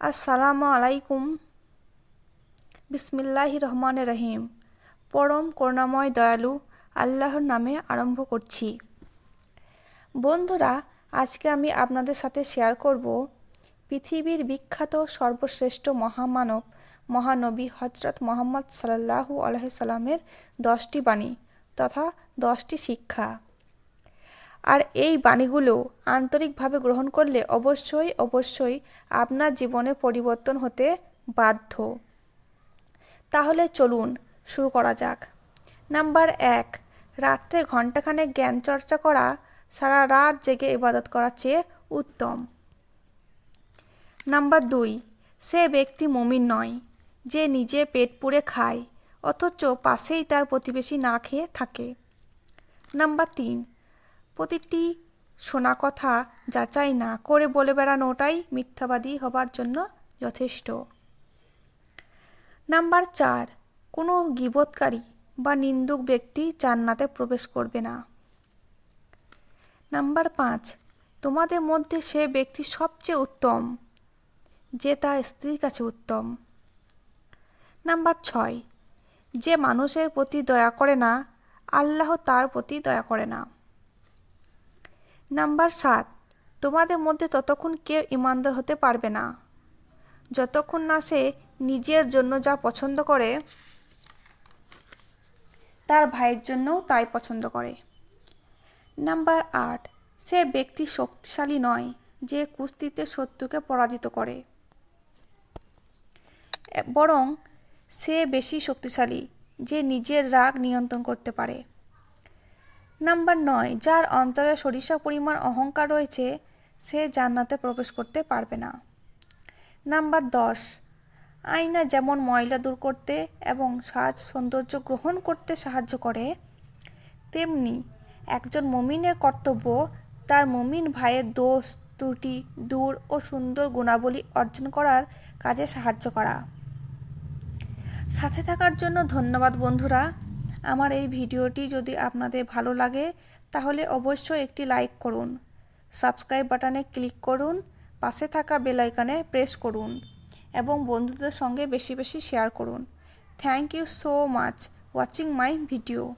আসসালামু আলাইকুম। বিসমিল্লাহ রহমান রহিম পরম করুণাময় দয়ালু আল্লাহর নামে আরম্ভ করছি। বন্ধুরা, আজকে আমি আপনাদের সাথে শেয়ার করব পৃথিবীর বিখ্যাত সর্বশ্রেষ্ঠ মহামানব, মহানবী হজরত মোহাম্মদ সাল্লাহু আলহিসাল্লামের দশটি বাণী তথা দশটি শিক্ষা। আর এই বাণীগুলো আন্তরিকভাবে গ্রহণ করলে অবশ্যই অবশ্যই আপনার জীবনে পরিবর্তন হতে বাধ্য। তাহলে চলুন শুরু করা যাক। নাম্বার এক, রাত্রে ঘণ্টাখানেক জ্ঞান চর্চা করা সারা রাত জেগে ইবাদত করার চেয়ে উত্তম। নাম্বার দুই, সে ব্যক্তি মুমিন নয়, যে নিজে পেট পুড়ে খায়, অথচ পাশেই তার প্রতিবেশী না খেয়ে থাকে। নাম্বার তিন প্রতিটি শোনা কথা যাচাই না করে বলে বেড়ানোটাই মিথ্যাবাদী হবার জন্য যথেষ্ট। নাম্বার চার, কোনো গিবৎকারী বা নিন্দুক ব্যক্তি জান্নাতে প্রবেশ করবে না। নাম্বার পাঁচ, তোমাদের মধ্যে সে ব্যক্তি সবচেয়ে উত্তম, যে তার স্ত্রীর কাছে উত্তম। নাম্বার ছয়, যে মানুষের প্রতি দয়া করে না, আল্লাহ তার প্রতি দয়া করে না। নাম্বার সাত, তোমাদের মধ্যে ততক্ষণ কেউ ইমানদার হতে পারবে না। যতক্ষণ না সে নিজের জন্য যা পছন্দ করে, তার ভাইয়ের জন্যও তাই পছন্দ করে। নাম্বার আট, সে ব্যক্তি শক্তিশালী নয়, যে কুস্তিতে শত্রুকে পরাজিত করে। বরং সে বেশি শক্তিশালী, যে নিজের রাগ নিয়ন্ত্রণ করতে পারে। নাম্বার নয়, যার অন্তরে সরিষা পরিমাণ অহংকার রয়েছে, সে জান্নাতে প্রবেশ করতে পারবে না। নাম্বার দশ, আয়না যেমন ময়লা দূর করতে এবং সাজ সৌন্দর্য গ্রহণ করতে সাহায্য করে, তেমনি একজন মমিনের কর্তব্য তার মমিন ভাইয়ের দোষ, ত্রুটি দূর ও সুন্দর গুণাবলী অর্জন করার কাজে সাহায্য করা। সাথে থাকার জন্য ধন্যবাদ বন্ধুরা। আমার এই ভিডিওটি যদি আপনাদের ভালো লাগে, তাহলে অবশ্যই একটি লাইক করুন। সাবস্ক্রাইব বাটনে ক্লিক করুন, পাশে থাকা বেল আইকনে প্রেস করুন এবং বন্ধুদের সঙ্গে বেশি বেশি শেয়ার করুন। Thank you so much watching my video.